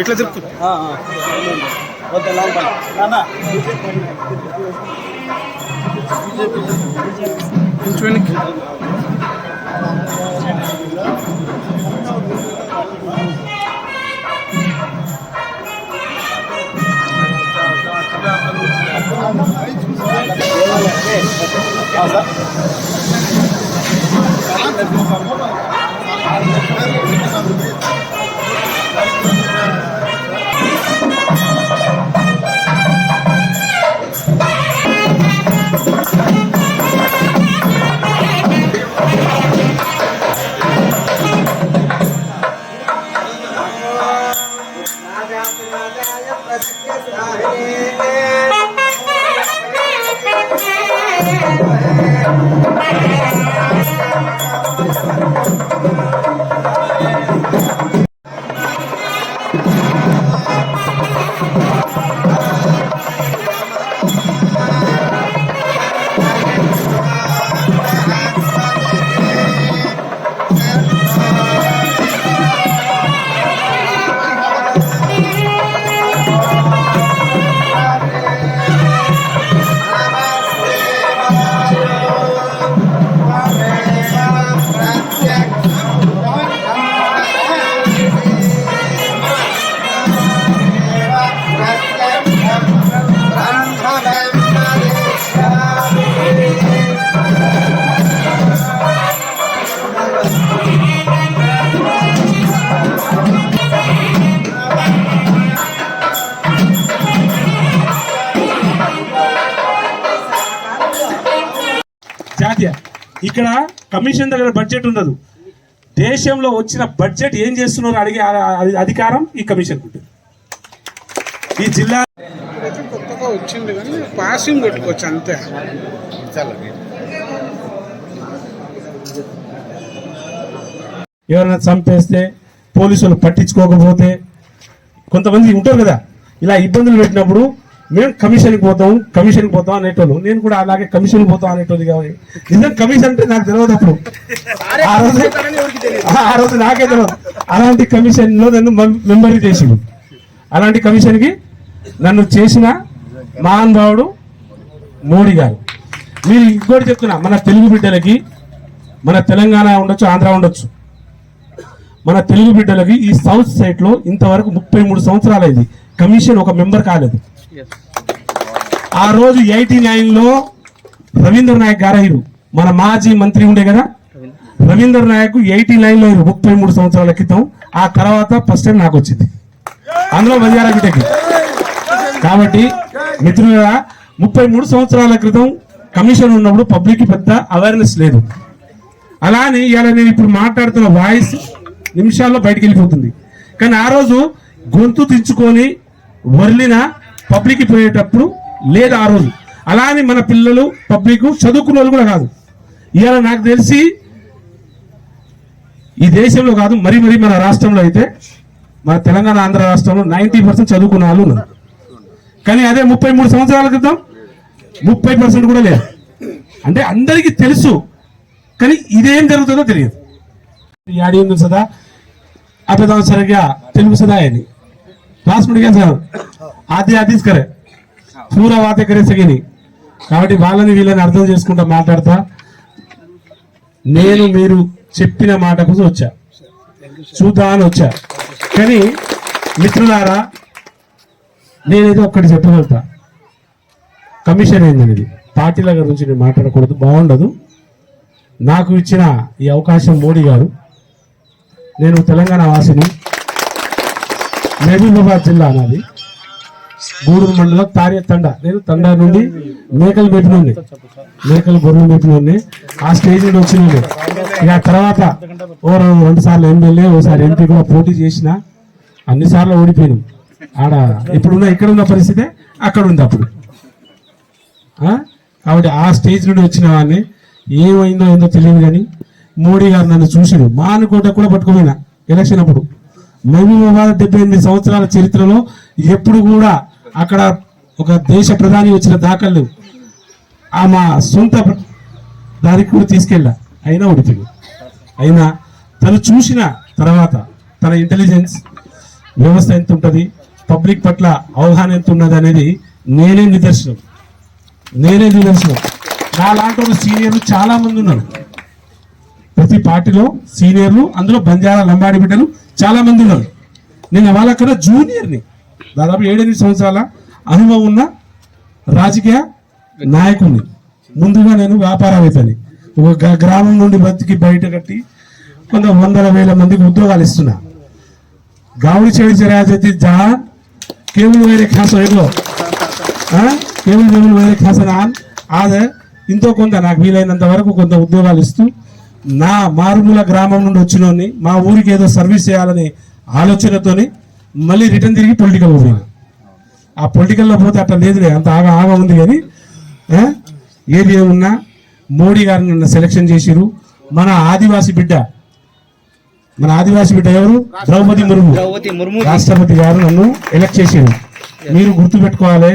ఇట్లా తిరుక్కోండి ఇట్లా తిరుక్కు okay long bye నాన్న కొంచెం వెనక్కి Thank you. ఇక్కడ కమిషన్ దగ్గర బడ్జెట్ ఉండదు. దేశంలో వచ్చిన బడ్జెట్ ఏం చేస్తున్నారో అడిగే అధికారం ఈ కమిషన్ ఉంటుంది. ఈ జిల్లా కొత్తగా వచ్చింది కానీ పాసింగ్ కొట్టుకోవచ్చు అంతే. ఎవరైనా చంపేస్తే పోలీసులు పట్టించుకోకపోతే కొంతమంది ఉంటారు కదా ఇలా ఇబ్బందులు పెట్టినప్పుడు మేము కమిషన్కి పోతాం కమిషన్కి పోతాం అనేటోళ్ళు. నేను కూడా అలాగే కమిషన్కి పోతాం అనేటోళ్ళు కాబట్టి నిజం కమిషన్ అంటే నాకు తెలియదు అప్పుడు. ఆ రోజు ఆ రోజు నాకే తెలియదు అలాంటి కమిషన్లో నన్ను మెంబర్ చేసిండు. అలాంటి కమిషన్కి నన్ను చేసిన మహానుభావుడు మోడీ గారు. మీరు ఇంకోటి చెప్తున్నా మన తెలుగు బిడ్డలకి మన తెలంగాణ ఉండొచ్చు ఆంధ్ర ఉండొచ్చు. మన తెలుగు బిడ్డలకి ఈ సౌత్ సైట్లో ఇంతవరకు ముప్పై మూడు సంవత్సరాలు అయింది కమిషన్ ఒక మెంబర్ కాలేదు. ఆ రోజు ఎయిటీ నైన్లో రవీంద్ర నాయక్ గారు మన మాజీ మంత్రి ఉండే కదా? రవీంద్ర నాయక్ ఎయిటీ నైన్లో అయ్యారు ముప్పై మూడు సంవత్సరాల క్రితం. ఆ తర్వాత ఫస్ట్ టైం నాకు వచ్చింది. అందులో బంజారా కాబట్టి మిత్రులుగా ముప్పై మూడు సంవత్సరాల క్రితం కమిషన్ ఉన్నప్పుడు పబ్లిక్ పెద్ద అవేర్నెస్ లేదు. అలానే ఇలా నేను ఇప్పుడు మాట్లాడుతున్న వాయిస్ నిమిషాల్లో బయటకు వెళ్ళిపోతుంది. కానీ ఆ రోజు గొంతు తెచ్చుకొని వరిలిన పబ్లిక్ పోయేటప్పుడు లేదు ఆ రోజు. అలానే మన పిల్లలు పబ్లిక్ చదువుకున్న వాళ్ళు కూడా కాదు. ఇవాళ నాకు తెలిసి ఈ దేశంలో కాదు మరి మరి మన రాష్ట్రంలో అయితే మన తెలంగాణ ఆంధ్ర రాష్ట్రంలో నైంటీ పర్సెంట్ చదువుకున్న వాళ్ళు ఉన్నారు. కానీ అదే ముప్పై మూడు సంవత్సరాల క్రితం ముప్పై పర్సెంట్ కూడా లేదు. అంటే అందరికీ తెలుసు కానీ ఇదేం జరుగుతుందో తెలియదు. యాడీ ఉంది సదా? అపెదాం సరిగ్గా తెలుగు సదా అని క్లాస్ ముడిగా సార్ అది ఆదిస్ కరే పూరా వాత సగిని. కాబట్టి వాళ్ళని వీళ్ళని అర్థం చేసుకుంటా మాట్లాడతా. నేను మీరు చెప్పిన మాట కోసం వచ్చా. చూద్దా అని వచ్చా. కానీ మిత్రులారా నేనేదో ఒక్కటి చెప్పగలుగుతా. కమిషన్ ఏందనేది పార్టీల గురించి నేను మాట్లాడకూడదు బాగుండదు. నాకు ఇచ్చిన ఈ అవకాశం మోడీ గారు. నేను తెలంగాణ వాసిని. మహబూబాబాద్ జిల్లా నాది. గూడూరు మండలం తార్య తండ నేను తండా నుండి మేకలు పెట్టినండి మేకలు గొర్రెలు పెట్టినండి ఆ స్టేజ్ నుండి వచ్చినండి ఇక తర్వాత ఓ రెండు సార్లు ఎమ్మెల్యే ఓసారి ఎంపీ కూడా పోటీ చేసిన అన్ని సార్లు ఓడిపోయినాం. ఆడ ఇప్పుడున్న ఇక్కడ ఉన్న పరిస్థితి అక్కడ ఉంది అప్పుడు కాబట్టి ఆ స్టేజ్ నుండి వచ్చిన వాడిని ఏమైందో ఏందో తెలియదు కానీ మోడీ గారు నన్ను చూసిరు మా అనుకోట కూడా పట్టుకుపోయినా ఎలక్షన్ అప్పుడు. మహబూబాబాద్ డెబ్బై ఎనిమిది సంవత్సరాల చరిత్రలో ఎప్పుడు కూడా అక్కడ ఒక దేశ ప్రధాని వచ్చిన దాఖలు ఆ మా సొంత దానికి కూడా తీసుకెళ్ళా. అయినా ఓడిపోయింది అయినా తను చూసిన తర్వాత తన ఇంటెలిజెన్స్ వ్యవస్థ ఎంత ఉంటుంది పబ్లిక్ పట్ల అవగాహన ఎంత ఉన్నది అనేది నేనే నిదర్శనం. నేనే నిదర్శనం. నా లాంటి సీనియర్లు చాలా మంది ఉన్నారు. ప్రతి పార్టీలో సీనియర్లు అందులో బంజారా లంబాడి బిడ్డలు చాలా మంది ఉన్నారు. నేను వాళ్ళకన్నా జూనియర్ని దాదాపు ఏడెనిమిది సంవత్సరాల అనుభవం ఉన్న రాజకీయ నాయకుడిని. ముందుగా నేను వ్యాపారవేత్తని ఒక గ్రామం నుండి బతికి బయట కట్టి కొంత వందల వేల మందికి ఉద్యోగాలు ఇస్తున్నా. గావుడి చెడు రాజతి జా కేబుల్ వేరే ఖ్యాస ఎగో కేబుల్ కేబుల్ వేరే ఖ్యాస ఆదే ఇంతో కొంత నాకు వీలైనంత వరకు కొంత ఉద్యోగాలు ఇస్తూ నా మారుమూల గ్రామం నుండి వచ్చినోని మా ఊరికి ఏదో సర్వీస్ చేయాలని ఆలోచనతోని మళ్ళీ రిటర్న్ తిరిగి పొలిటికల్ పోయినా. ఆ పొలిటికల్లో పోతే అట్లా లేదులే అంత ఆగా ఆగా ఉంది కానీ ఏది ఏమున్నా మోడీ గారిని నన్ను సెలక్షన్ చేసిరు మన ఆదివాసి బిడ్డ మన ఆదివాసి బిడ్డ ఎవరు? ద్రౌపది ముర్ము. రాష్ట్రపతి గారు నన్ను ఎలక్ట్ చేసిండు మీరు గుర్తుపెట్టుకోవాలి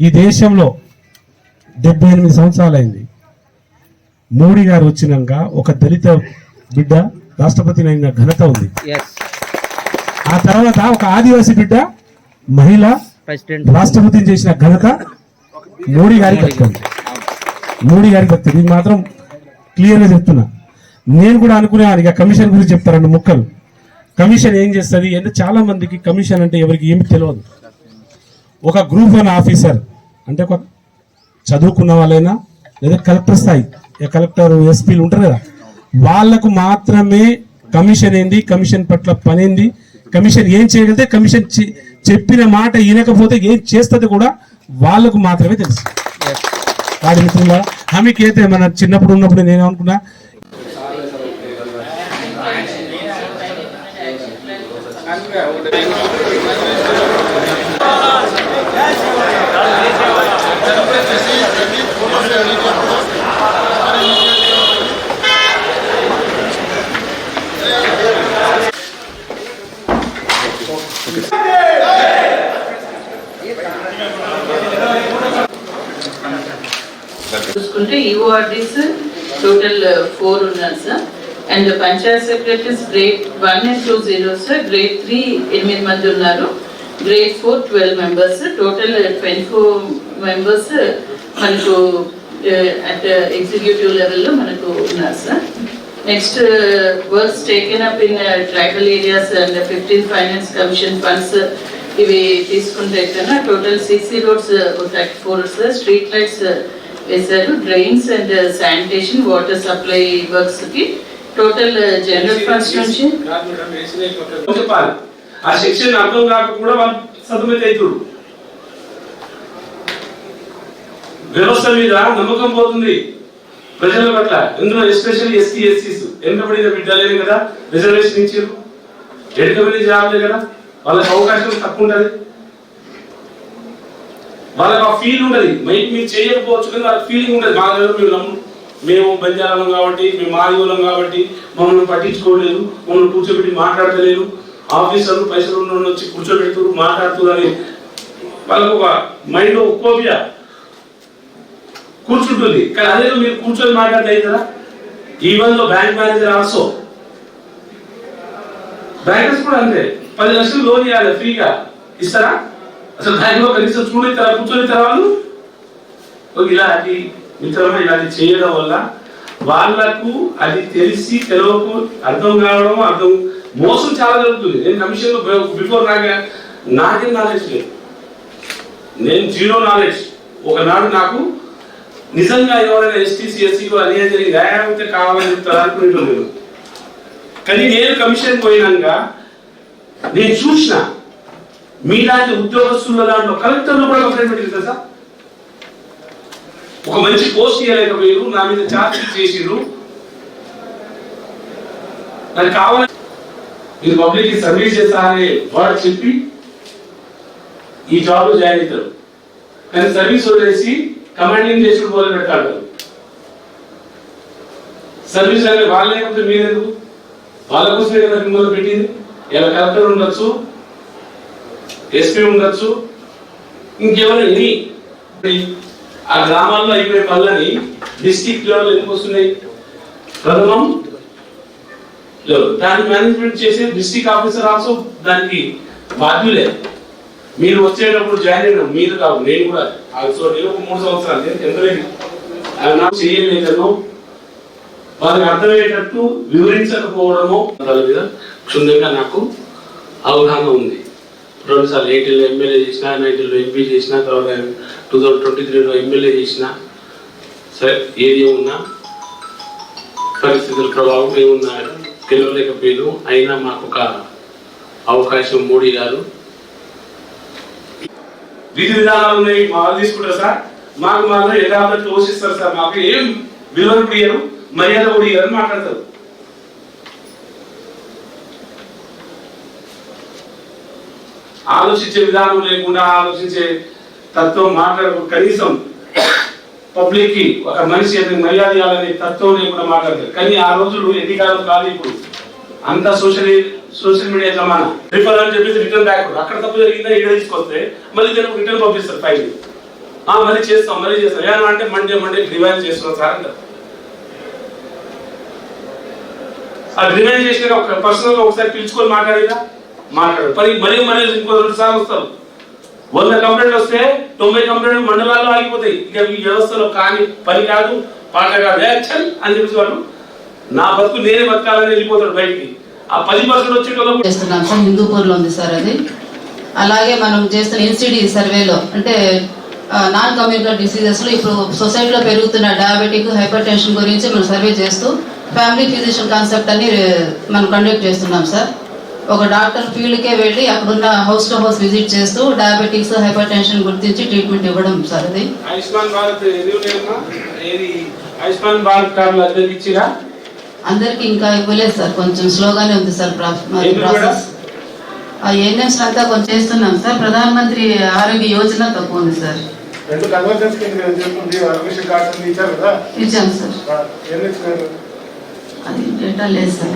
ఈ దేశంలో డెబ్బై ఎనిమిది సంవత్సరాలు అయింది మోడీ గారు వచ్చినాక ఒక దళిత బిడ్డ రాష్ట్రపతి అయిన ఘనత ఉంది. ఆ తర్వాత ఒక ఆదివాసి బిడ్డ మహిళ రాష్ట్రపతిని చేసిన ఘనత మోడీ గారికి దక్కుతుంది మోడీ గారికి దక్కుతుంది ఇది మాత్రం క్లియర్గా చెప్తున్నా. నేను కూడా అనుకునేవాడిని ఇక కమిషన్ గురించి చెప్తారండి ముక్కలు. కమిషన్ ఏం చేస్తుంది? అంటే చాలా మందికి కమిషన్ అంటే ఎవరికి ఏమి తెలియదు ఒక గ్రూప్ వన్ ఆఫీసర్ అంటే ఒక చదువుకున్న వాళ్ళైనా లేదా కలెక్టర్ స్థాయి కలెక్టర్ ఎస్పీలు ఉంటారు కదా? వాళ్ళకు మాత్రమే కమిషన్ ఏంది? కమిషన్ పట్ల పనేంది కమిషన్ ఏం చేయగలిగితే కమిషన్ చె- చెప్పిన మాట వినకపోతే ఏం చేస్తుంది కూడా వాళ్ళకు మాత్రమే తెలుసు. వాడి మిత్రుల ఆమెకైతే మన చిన్నప్పుడు ఉన్నప్పుడు నేను అనుకున్నా చూసుకుంటే ఈఓఆర్డీస్ టోటల్ ఫోర్ ఉన్నారు sir and panchayat secretaries grade one and two zero sir grade three ఎనిమిది మంది ఉన్నారు grade four twelve members total twenty four members మనకు అట్ ఎగ్జిక్యూటివ్ లెవెల్లో మనకు ఉన్నారు sir next works taken up in tribal areas and fifteen finance commission funds ఇవి తీసుకుంటే కన్నా total sixty roads thirty four street lights వేశారు. Drains and sanitation water supply వర్క్స్కి total general funds నుంచి. ఆ శిక్షణ అర్థం కాక కూడా వాళ్ళు సతమత అవుతుడు వ్యవస్థ మీద నమ్మకం పోతుంది ప్రజల పట్ల. ఇందులో ఎస్పెషల్లీ ఎస్సీ ఎస్సీస్ వెనుకబడిన బిడ్డలేని కదా రిజర్వేషన్ ఇచ్చారు. వెనుకబడిన జాబులే కదా. వాళ్ళకి అవకాశం తక్కువ ఉంటది. వాళ్ళకి ఆ ఫీల్ ఉండదు. మైక్ మీరు చేయకపోవచ్చు కానీ వాళ్ళకి ఫీలింగ్ ఉండదు. మా దగ్గర మేము నమ్ము మేము బంజారాలం కాబట్టి మేము మాదిగోళం కాబట్టి మమ్మల్ని పట్టించుకోలేదు మమ్మల్ని కూర్చోబెట్టి మాట్లాడతలేరు. ఆఫీసర్లు పైసలు ఉన్న వచ్చి కూర్చోబెడుతున్నారు మాట్లాడుతున్నారు అని వాళ్ళకు ఒక మైండ్ కోపియా కూర్చుంటుంది. కానీ అదే మీరు కూర్చొని మాట్లాడలేదు కదా ఈవెన్లో బ్యాంక్ మేనేజర్ ఆల్సో బ్యాంకర్స్ కూడా అంతే. పది లక్షలు లోన్ ఇవ్వాలి ఫ్రీగా. ఇస్తారా? అసలు దానిలో కనీసం కనీసం చూడతారా కూర్చొని వాళ్ళు? ఇలాంటి మిత్రమే ఇలాంటి చేయడం వల్ల వాళ్ళకు అది తెలిసి తెలవకు అర్థం కావడం అర్థం మోసం చాలా జరుగుతుంది. నేను కమిషన్ బిఫోర్ నాకు నాకేం నాలెడ్జ్ లేదు. నేను జీరో నాలెడ్జ్ ఒకనాడు నాకు నిజంగా ఎవరైనా ఎస్టీసీ ఎస్సీలో అన్యాయం జరిగి న్యాయం కావాలని చెప్తారు అనుకునేటోళ్ళు కానీ నేను కమిషన్ పోయినాక నేను చూసిన మీలాంటి ఉద్యోగస్తుల దాంట్లో కలెక్టర్లు కూడా కంప్లైంట్ పెట్టింది కదా ఒక మంచి పోస్ట్ ఇవ్వలేకపోయారు నా మీద ఛార్జ్ చేసిరు నాకు కావాలి మీరు పబ్లిక్కి సర్వీస్ చేస్తారని వర్డ్ చెప్పి ఈ జాబ్ జాయిన్ అవుతారు. కానీ సర్వీస్ వదిలేసి కమాండింగ్ చేసుకుని మొదలు పెట్టాడు సర్వీస్ అనేది వాళ్ళు మీరు మీరెందుకు? వాళ్ళ కోసమే కదా మిమ్మల్ని పెట్టింది. ఇలా కలెక్టర్ ఉండొచ్చు ఎస్పీ ఉండొచ్చు. ఇంకెవరైనా ఎన్ని ఆ గ్రామాల్లో అయిపోయే పనులని డిస్టిక్ లెవెల్ ఎందుకు వస్తున్నాయి? ప్రథమం దాన్ని మేనేజ్మెంట్ చేసే డిస్ట్రిక్ట్ ఆఫీసర్ ఆల్సో దానికి బాధ్యులే. మీరు వచ్చేటప్పుడు జాయిన్ అయినా మీరు కాదు నేను కూడా. ఆల్సో నేను ఒక మూడు సంవత్సరాలు నేను ఎంత అవి నాకు చేయలేదను వాళ్ళకి అర్థమయ్యేటట్టు వివరించకపోవడము దాని మీద క్షుణ్ణంగా నాకు అవగాహన ఉంది. రెండుసార్లు ఎయిటీలో ఎమ్మెల్యే చేసిన నైన్టీలో ఎంపీ చేసిన తర్వాత టూ థౌజండ్ ట్వంటీ త్రీలో ఎమ్మెల్యే చేసిన సరే ఏది ఉన్నా పరిస్థితుల ప్రభావం ఏమున్నా గెలవలేకపోయాను అయినా మాకు ఒక అవకాశం మోడీ గారు. విధి విధానాలు ఉన్నాయి మా తీసుకుంటారు సార్. మాకు మాత్రం యథార్థత పోషిస్తారు సార్. మాకు ఏం విలువలు కూడా ఇయ్యరు మర్యాద కూడా ఇయ్యరు మాట్లాడతారు. ఆలోచించే విధానం లేకుండా ఆలోచించే తత్వం మాట్లాడ కనీసం పబ్లిక్కి ఒక మనిషి ఎందుకు మర్యాద ఇవ్వాలనే తత్వం లేకుండా మాట్లాడతారు కానీ ఆ రోజులు ఎన్నికలు కాదు ఇప్పుడు. అంతా సోషల్ సోషల్ మీడియా జమానా. రిఫర్ అని చెప్పేసి రిటర్న్ బ్యాక్ అక్కడ తప్పు జరిగిందా? ఇక్కడ తీసుకొస్తే మళ్ళీ దానికి రిటర్న్ పంపిస్తారు ఫైల్. ఆ మళ్ళీ చేస్తాం మళ్ళీ చేస్తాం. ఏమన్నా అంటే మండే మండే రివైజ్ చేస్తున్నాం సార్ అంటారు. ఆ రివైజ్ చేసిన ఒక పర్సనల్ ఒకసారి పిలుచుకొని మాట్లాడినా మాట్లాడు పని మరీ మరీ ఇంకో రెండు సార్లు వస్తారు వంద కంప్లైంట్ వస్తే తొంభై కంప్లైంట్ మండలాల్లో ఆగిపోతాయి. ఇక ఈ వ్యవస్థలో కాని పని కాదు పాట కాదు. యాక్షన్ అని చెప్పేసి వాళ్ళు నా బతుకు నేనే బతకాలని వెళ్ళిపోతాడు బయటికి. ఆ పది పర్సెంట్ వచ్చేటోళ్ళు చేస్తున్నాం సార్ హిందూపూర్లో ఉంది సార్ అది. అలాగే మనం చేస్తున్న ఎన్సిడి సర్వేలో అంటే నాన్ కమ్యూనికల్ డిసీజెస్లో ఇప్పుడు సొసైటీలో పెరుగుతున్న డయాబెటిక్ హైపర్ టెన్షన్ గురించి మనం సర్వే చేస్తూ ఫ్యామిలీ ఫిజిషియన్ కాన్సెప్ట్ అని మనం కండక్ట్ చేస్తున్నాం సార్. ఒక డాక్టర్ ఫీల్డ్కే వెళ్ళి అక్కడున్న హౌస్ టు హౌస్ విజిట్ చేస్తూ డయాబెటిక్స్ హైపర్ టెన్షన్ గుర్తించి ట్రీట్మెంట్ ఇవ్వడం సార్ అది. ఆయుష్మాన్ భారత్ ఏది? ఆయుష్మాన్ భారత్ కార్డులు అందరికి ఇచ్చిరా? అందరికి ఇంకా ఇవ్వలేదు సార్. కొంచెం స్లోగానే ఉంది సార్ ప్రాసెస్. ఆ ఏఎన్ఎంస్ అంతా కొంచెం చేస్తున్నాం సార్. ప్రధాన మంత్రి ఆరోగ్య యోజన తక్కువ ఉంది సార్. రెండు కన్వర్జెన్స్ కింద చెప్తుంది ఆరోగ్య కార్డు ఇచ్చారు కదా? ఇచ్చాం సార్. అది డేటా లేదు సార్.